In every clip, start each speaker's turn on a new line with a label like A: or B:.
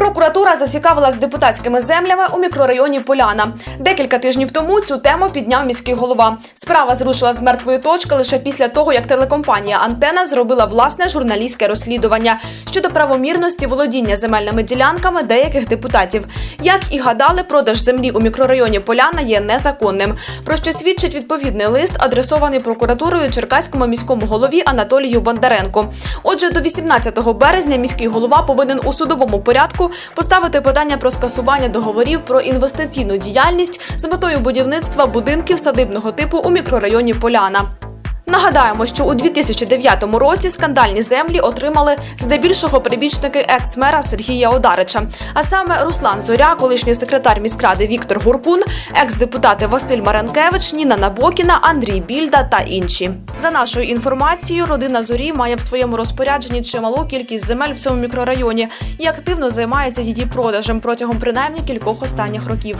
A: Прокуратура зацікавилась депутатськими землями у мікрорайоні Поляна. Декілька тижнів тому цю тему підняв міський голова. Справа зрушила з мертвої точки лише після того, як телекомпанія Антена зробила власне журналістське розслідування щодо правомірності володіння земельними ділянками деяких депутатів. Як і гадали, продаж землі у мікрорайоні Поляна є незаконним. Про що свідчить відповідний лист, адресований прокуратурою Черкаському міському голові Анатолію Бондаренку. Отже, до 18 березня міський голова повинен у судовому порядку поставити питання про скасування договорів про інвестиційну діяльність з метою будівництва будинків садибного типу у мікрорайоні Поляна. Нагадаємо, що у 2009 році скандальні землі отримали здебільшого прибічники екс-мера Сергія Одарича. А саме Руслан Зоря, колишній секретар міськради Віктор Гуркун, екс-депутати Василь Маренкевич, Ніна Набокіна, Андрій Більда та інші. За нашою інформацією, родина Зорі має в своєму розпорядженні чималу кількість земель в цьому мікрорайоні і активно займається її продажем протягом принаймні кількох останніх років.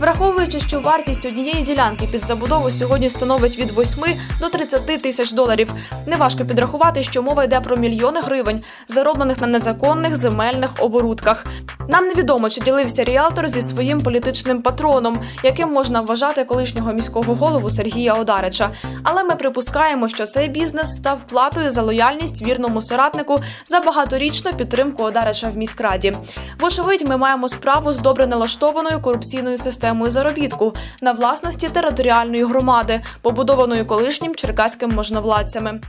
A: Враховуючи, що вартість однієї ділянки під забудову сьогодні становить від 8 до 30 тисяч доларів. Неважко підрахувати, що мова йде про мільйони гривень, зароблених на незаконних земельних оборудках. Нам невідомо, чи ділився ріалтор зі своїм політичним патроном, яким можна вважати колишнього міського голову Сергія Одарича. Але ми припускаємо, що цей бізнес став платою за лояльність вірному соратнику за багаторічну підтримку Одарича в міськраді. Вочевидь, ми маємо справу з добре налаштованою корупційною системою заробітку на власності територіальної громади, побудованою колишнім черкаським можновладцями.